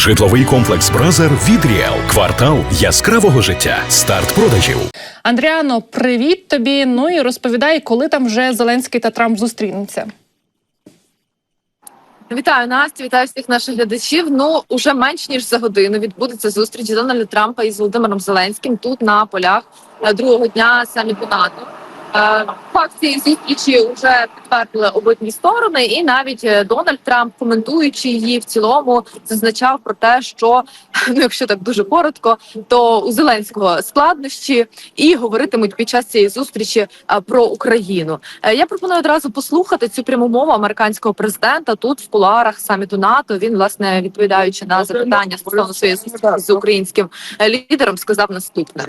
Житловий комплекс Бразер від Ріел. Квартал яскравого життя. Старт продажів. Андріано, привіт тобі. Ну і розповідай, коли там вже Зеленський та Трамп зустрінуться. Вітаю Настю, вітаю всіх наших глядачів. Ну уже менш ніж за годину відбудеться зустріч Дональда Трампа із Володимиром Зеленським тут на полях е, другого дня саміту НАТО. Е, Факт цієї зустрічі вже підтвердили обидві сторони, і навіть е, Дональд Трамп, коментуючи її в цілому, зазначав про те, що ну, якщо так дуже коротко, то у Зеленського складнощі і говоритимуть під час цієї зустрічі е, про Україну. Я пропоную одразу послухати цю пряму мову американського президента тут в кулуарах саміту НАТО. Він власне відповідаючи на запитання стосовно своєї зустрічі з українським лідером, сказав наступне.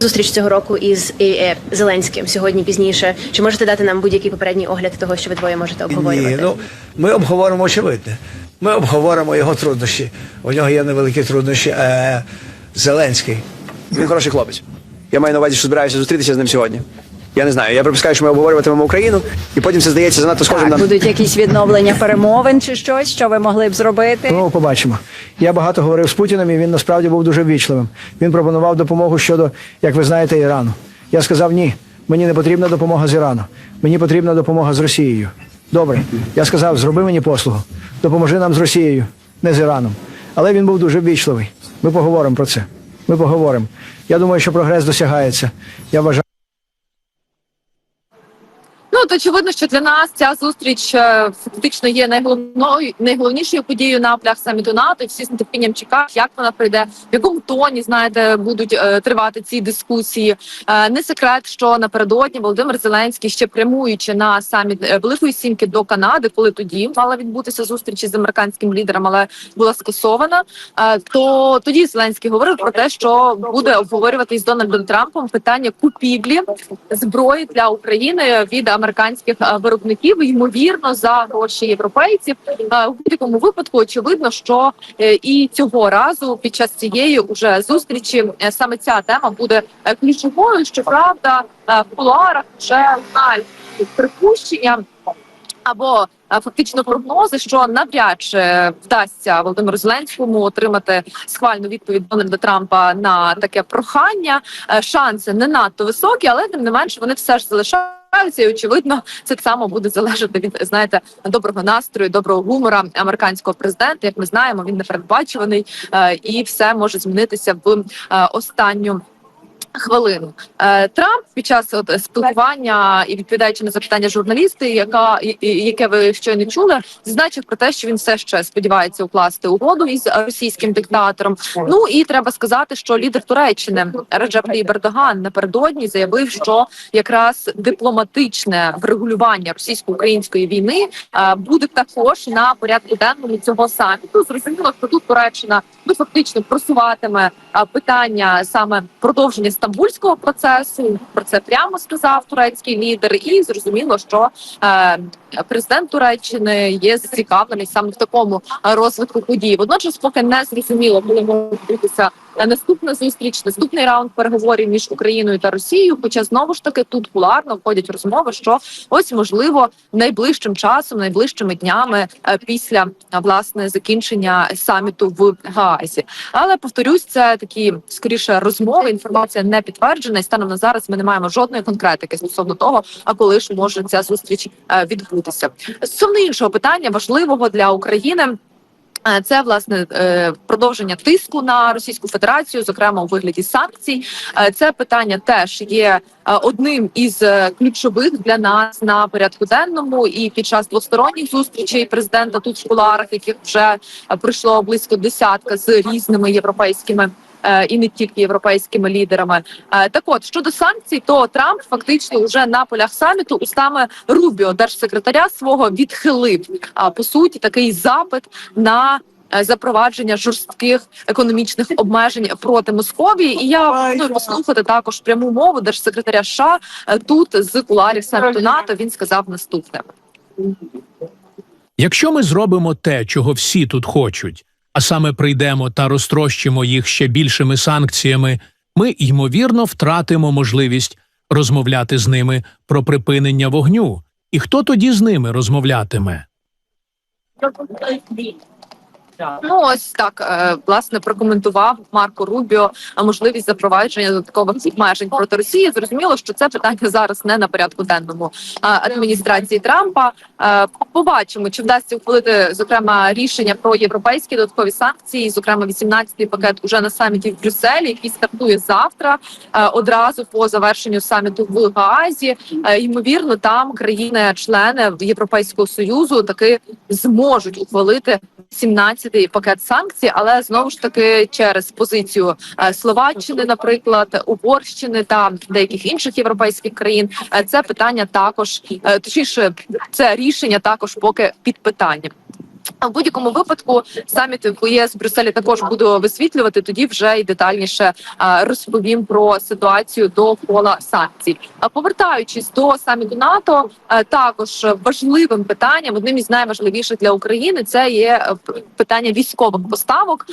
Зустріч цього року із е, Зеленським сьогодні пізніше. Чи можете дати нам будь-який попередній огляд того, що ви двоє можете обговорювати? Ні, ну ми обговоримо очевидне. Ми обговоримо його труднощі. У нього є невеликі труднощі. Е, Зеленський. Він хороший хлопець. Я маю на увазі, що збираюся зустрітися з ним сьогодні. Я не знаю. Я припускаю, що ми обговорюватимемо Україну, і потім це здається занадто схожим на Будуть якісь відновлення перемовин чи щось, що ви могли б зробити? Ну, побачимо. Я багато говорив з Путіним, і він насправді був дуже ввічливим. Він пропонував допомогу щодо, як ви знаєте, Ірану. Я сказав ні. Мені не потрібна допомога з Ірану. Мені потрібна допомога з Росією. Добре. Я сказав, зроби мені послугу. Допоможи нам з Росією, не з Іраном. Але він був дуже ввічливий. Ми поговоримо про це. Ми поговоримо. Я думаю, що прогрес досягається. Я вважаю. Ну от очевидно, що для нас ця зустріч е, фактично є найголовною найголовнішою подією на плях саміту НАТО. І всі з нетерпінням чекають, як вона прийде, в якому тоні знаєте будуть е, тривати ці дискусії. Е, не секрет, що напередодні Володимир Зеленський ще прямуючи на саміт Великої Сімки до Канади, коли тоді мала відбутися зустріч з американським лідером, але була скасована. То тоді Зеленський говорив про те, що буде обговорювати із Дональдом Трампом питання купівлі зброї для України від американських е, виробників, ймовірно, за гроші європейців. Е, У будь-якому випадку очевидно, що е, і цього разу під час цієї уже зустрічі саме ця тема буде ключовою. Щоправда, в кулуарах вже знають припущення. Або фактично прогнози, що навряд чи вдасться Володимиру Зеленському отримати схвальну відповідь Дональда Трампа на таке прохання. Шанси не надто високі, але тим не менше вони все ж залишаються. І очевидно, це само буде залежати від знаєте доброго настрою, доброго гумора американського президента. Як ми знаємо, він непередбачуваний е, і все може змінитися в е, останню. Хвилину Е, Трамп під час от спілкування і відповідаючи на запитання журналісти, яка яке ви щойно чули, зазначив про те, що він все ще сподівається укласти угоду із російським диктатором. Ну і треба сказати, що лідер Туреччини Таyyip Ердоган напередодні заявив, що якраз дипломатичне врегулювання російсько-української війни е, буде також на порядку денному цього саміту. Зрозуміло, що тут Туреччина ну фактично просуватиме питання саме продовження стамбульського процесу. Про це прямо сказав турецький лідер, і зрозуміло, що е, президент Туреччини є зацікавлений саме в такому е, розвитку подій. Водночас, поки не зрозуміло, коли може відбутися е, наступна зустріч, наступний раунд переговорів між Україною та Росією. Хоча знову ж таки тут куларно входять розмови, що ось можливо найближчим часом, найближчими днями е, після е, власне закінчення саміту в Гаазі. Але повторюсь, це такі скоріше розмови. Інформація не підтверджена. І станом на зараз ми не маємо жодної конкретики стосовно того, а коли ж може ця зустріч е, відбутися. Стосовно іншого питання важливого для України. Це власне е, продовження тиску на Російську Федерацію, зокрема у вигляді санкцій. Е, Це питання теж є е, одним із ключових для нас на порядку денному. І під час двосторонніх зустрічей президента тут в куларах, яких вже пройшло близько десятка з різними європейськими. Е, І не тільки європейськими лідерами. Е, Так, от щодо санкцій, то Трамп фактично вже на полях саміту устами Рубіо, держсекретаря свого, відхилив а по суті такий запит на е, запровадження жорстких економічних обмежень проти Московії. І я пропоную послухати також пряму мову держсекретаря США тут з куларів саміту НАТО. Він сказав наступне. Якщо ми зробимо те, чого всі тут хочуть, а саме прийдемо та розтрощимо їх ще більшими санкціями, ми ймовірно втратимо можливість розмовляти з ними про припинення вогню. І хто тоді з ними розмовлятиме? Ну ось так е, власне прокоментував Марко Рубіо е, можливість запровадження додаткових обмежень проти Росії. Зрозуміло, що це питання зараз не на порядку денному адміністрації Трампа. Е, Побачимо, чи вдасться ухвалити зокрема рішення про європейські додаткові санкції, зокрема 18-й пакет уже на саміті в Брюсселі, який стартує завтра, одразу по завершенню саміту в Гаазі. Ймовірно, там країни-члени Європейського союзу таки зможуть ухвалити 17-й пакет санкцій, але знову ж таки через позицію е, Словаччини, наприклад, Угорщини та деяких інших європейських країн. е, Це питання також е, точніше, це рішення також поки під питанням. А В будь-якому випадку саміт ЄС в Брюсселі також буду висвітлювати. Тоді вже і детальніше розповім про ситуацію довкола санкцій. А повертаючись до саміту НАТО, також важливим питанням, одним із найважливіших для України, це є е, питання військових поставок.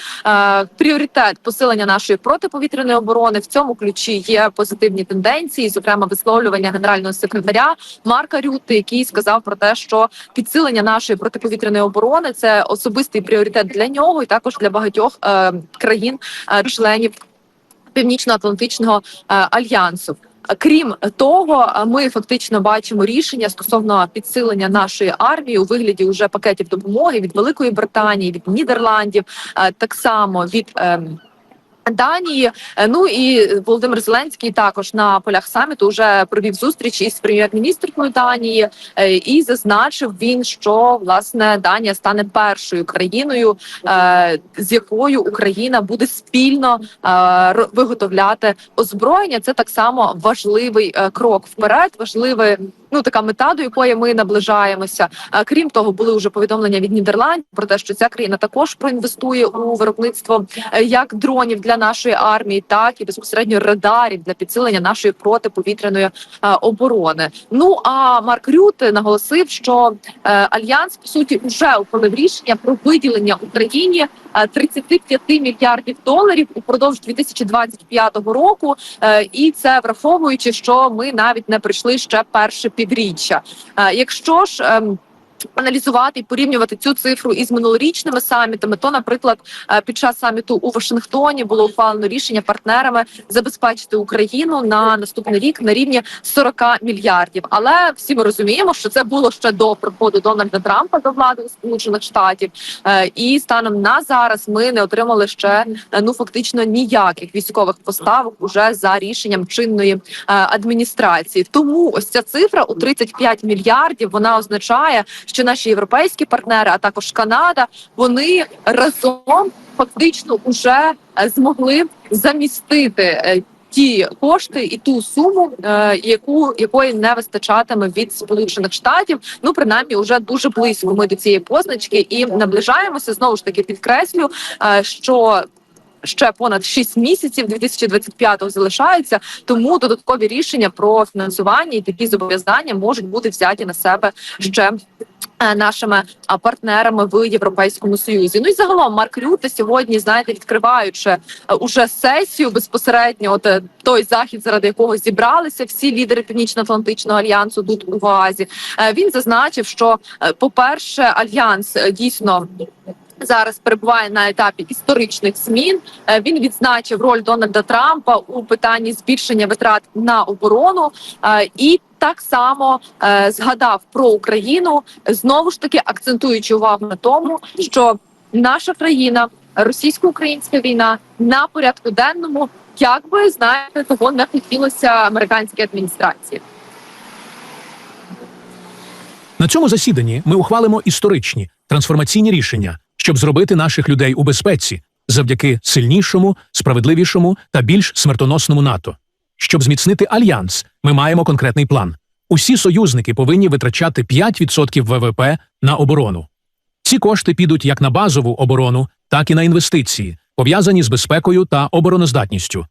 Пріоритет посилення нашої протиповітряної оборони в цьому ключі є позитивні тенденції, зокрема висловлювання генерального секретаря Марка Рюти, який сказав про те, що підсилення нашої протиповітряної оборони це особистий пріоритет для нього і також для багатьох е, країн, е, Північно-Атлантичного е, альянсу. Крім того, ми фактично бачимо рішення стосовно підсилення нашої армії у вигляді уже пакетів допомоги від Великої Британії, від Нідерландів, е, так само від. ем, Данії, Е, ну і Володимир Зеленський також на полях саміту вже провів зустріч із прем'єр-міністркою Данії, е, і зазначив він, що власне Данія стане першою країною, е, з якою Україна буде спільно е, виготовляти озброєння. Це так само важливий е, крок вперед, важливий. Ну, така мета, до якої ми наближаємося. Е, Крім того, були вже повідомлення від Нідерландів про те, що ця країна також проінвестує у виробництво е, як дронів для нашої армії, так і безпосередньо радарів для підсилення нашої протиповітряної е, оборони. Ну а Марк Рюте наголосив, що альянс по суті вже ухвалив рішення про виділення Україні 35 мільярдів доларів упродовж 2025 року. Е, і це враховуючи, що ми навіть не пройшли ще перше півріччя. Е, Якщо ж ем, Аналізувати і порівнювати цю цифру із минулорічними самітами, то, наприклад, е, під час саміту у Вашингтоні було ухвалено рішення партнерами забезпечити Україну на наступний рік на рівні 40 мільярдів. Але всі ми розуміємо, що це було ще до приходу Дональда Трампа до влади Сполучених Штатів. Е, І станом на зараз ми не отримали ще е, ну фактично ніяких військових поставок уже за рішенням чинної адміністрації. Тому ось ця цифра у 35 мільярдів вона означає, що наші європейські партнери, а також Канада, вони разом фактично уже е, змогли замістити. е, Ті кошти і ту суму, е, яку якої не вистачатиме від сполучених штатів, ну принаймні, вже дуже близько ми до цієї позначки і наближаємося. Знову ж таки підкреслю, що ще понад 6 місяців 2025-го залишається. Тому додаткові рішення про фінансування і такі зобов'язання можуть бути взяті на себе ще. е, Нашими партнерами в Європейському Союзі. Ну і загалом Марк Рюте сьогодні, знаєте, відкриваючи е, уже сесію безпосередньо, от е, той захід, заради якого зібралися всі лідери Північно-Атлантичного альянсу тут у Гаазі. е, Він зазначив, що, е, по-перше, альянс дійсно зараз перебуває на етапі історичних змін. Е, Він відзначив роль Дональда Трампа у питанні збільшення витрат на оборону е, і. Так само е, згадав про Україну, знову ж таки акцентуючи увагу на тому, що наша країна, російсько-українська війна на порядку денному, як би знаєте, того не хотілося американській адміністрації. На цьому засіданні ми ухвалимо історичні трансформаційні рішення, щоб зробити наших людей у безпеці завдяки сильнішому, справедливішому та більш смертоносному НАТО. Щоб зміцнити альянс, ми маємо конкретний план. Усі союзники повинні витрачати 5% ВВП на оборону. Ці кошти підуть як на базову оборону, так і на інвестиції, пов'язані з безпекою та обороноздатністю.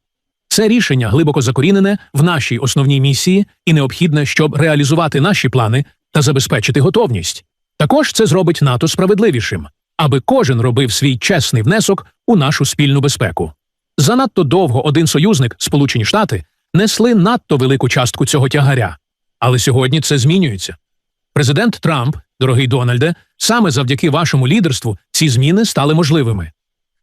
Це рішення глибоко закорінене в нашій основній місії і необхідне, щоб реалізувати наші плани та забезпечити готовність. Також це зробить НАТО справедливішим, аби кожен робив свій чесний внесок у нашу спільну безпеку. Занадто довго один союзник, Сполучені Штати, несли надто велику частку цього тягаря. Але сьогодні це змінюється. Президент Трамп Дорогий Дональде, саме завдяки вашому лідерству ці зміни стали можливими.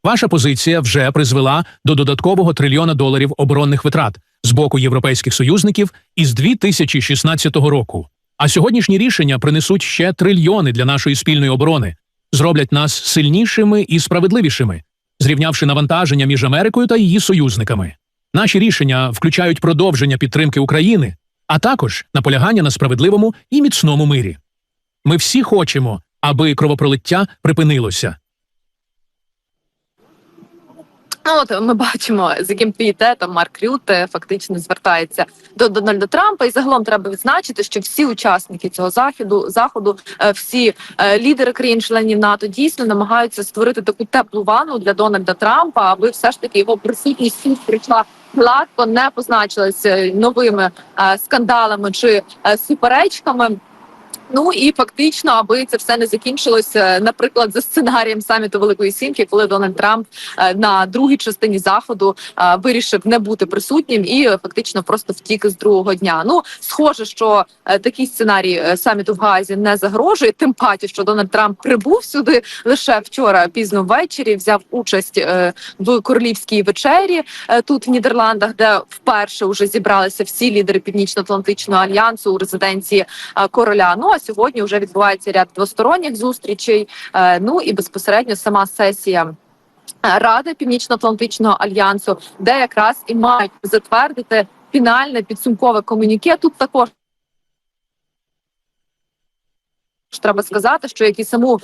Ваша позиція вже призвела до додаткового трильйона доларів оборонних витрат з боку європейських союзників із 2016 року. А сьогоднішні рішення принесуть ще трильйони для нашої спільної оборони, зроблять нас сильнішими і справедливішими, зрівнявши навантаження між Америкою та її союзниками. Наші рішення включають продовження підтримки України, а також наполягання на справедливому і міцному мирі. Ми всі хочемо, аби кровопролиття припинилося. От ми бачимо, з яким пієтетом Марк Рюте фактично звертається до Дональда Трампа. І загалом треба відзначити, що всі учасники цього заходу, заходу, е, всі е, лідери країн-членів НАТО дійсно намагаються створити таку теплу ванну для Дональда Трампа, аби все ж таки його присутність тут прийшла гладко, не позначилася новими е, скандалами чи суперечками. Ну і фактично, аби це все не закінчилося, наприклад, за сценарієм саміту Великої Сімки, коли Дональд Трамп е, на другій частині заходу е, вирішив не бути присутнім і е, фактично просто втік з другого дня. Ну схоже, що такий сценарій саміту в Газі не загрожує. Тим паче, що Дональд Трамп прибув сюди лише вчора пізно ввечері, взяв участь в королівській вечері тут в Нідерландах, де вперше вже зібралися всі лідери Північно-Атлантичного альянсу у резиденції короля. Ну сьогодні вже відбувається ряд двосторонніх зустрічей. е, Ну і безпосередньо сама сесія. е, Ради Північно-Атлантичного альянсу, де якраз і мають затвердити фінальне підсумкове комуніке. Тут також треба сказати, що як і саму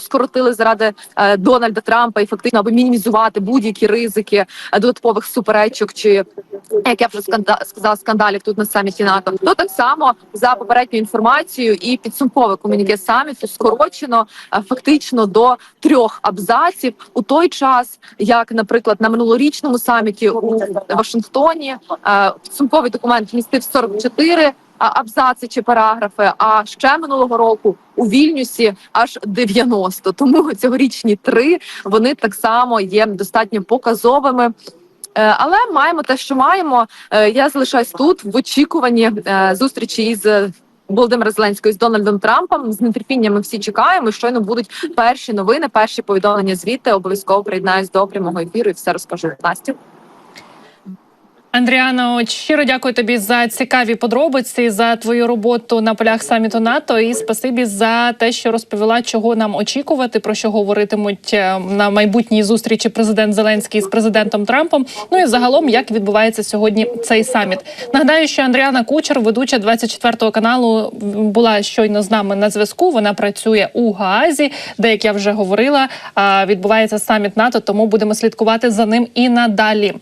скоротили заради е, Дональда Трампа і фактично аби мінімізувати будь-які ризики е, додаткових суперечок чи як я вже сказала, скандалів тут на саміті НАТО, то так само за попередньою інформацією і підсумкове комуніке саміту скорочено е, фактично до трьох абзаців. У той час, як, наприклад, на минулорічному саміті у Вашингтоні підсумковий документ містив 44 а, абзаци чи параграфи. А ще минулого року у Вільнюсі аж 90. Тому цьогорічні три вони так само є достатньо показовими. Е, Але маємо те, що маємо. Е, Я залишаюсь тут в очікуванні е, зустрічі із Володимира Зеленського з Дональдом Трампом. З нетерпінням всі чекаємо. Щойно будуть перші новини, перші повідомлення звідти. Обов'язково приєднаюсь до прямого ефіру і все розкажу. Настю. Андріано, щиро дякую тобі за цікаві подробиці, за твою роботу на полях саміту НАТО. І спасибі за те, що розповіла, чого нам очікувати, про що говоритимуть е, на майбутній зустрічі президент Зеленський з президентом Трампом. Ну і загалом, як відбувається сьогодні цей саміт. Нагадаю, що Андріана Кучер, ведуча 24 каналу, була щойно з нами на зв'язку. Вона працює у Гаазі, де як я вже говорила, відбувається саміт НАТО. Тому будемо слідкувати за ним і надалі.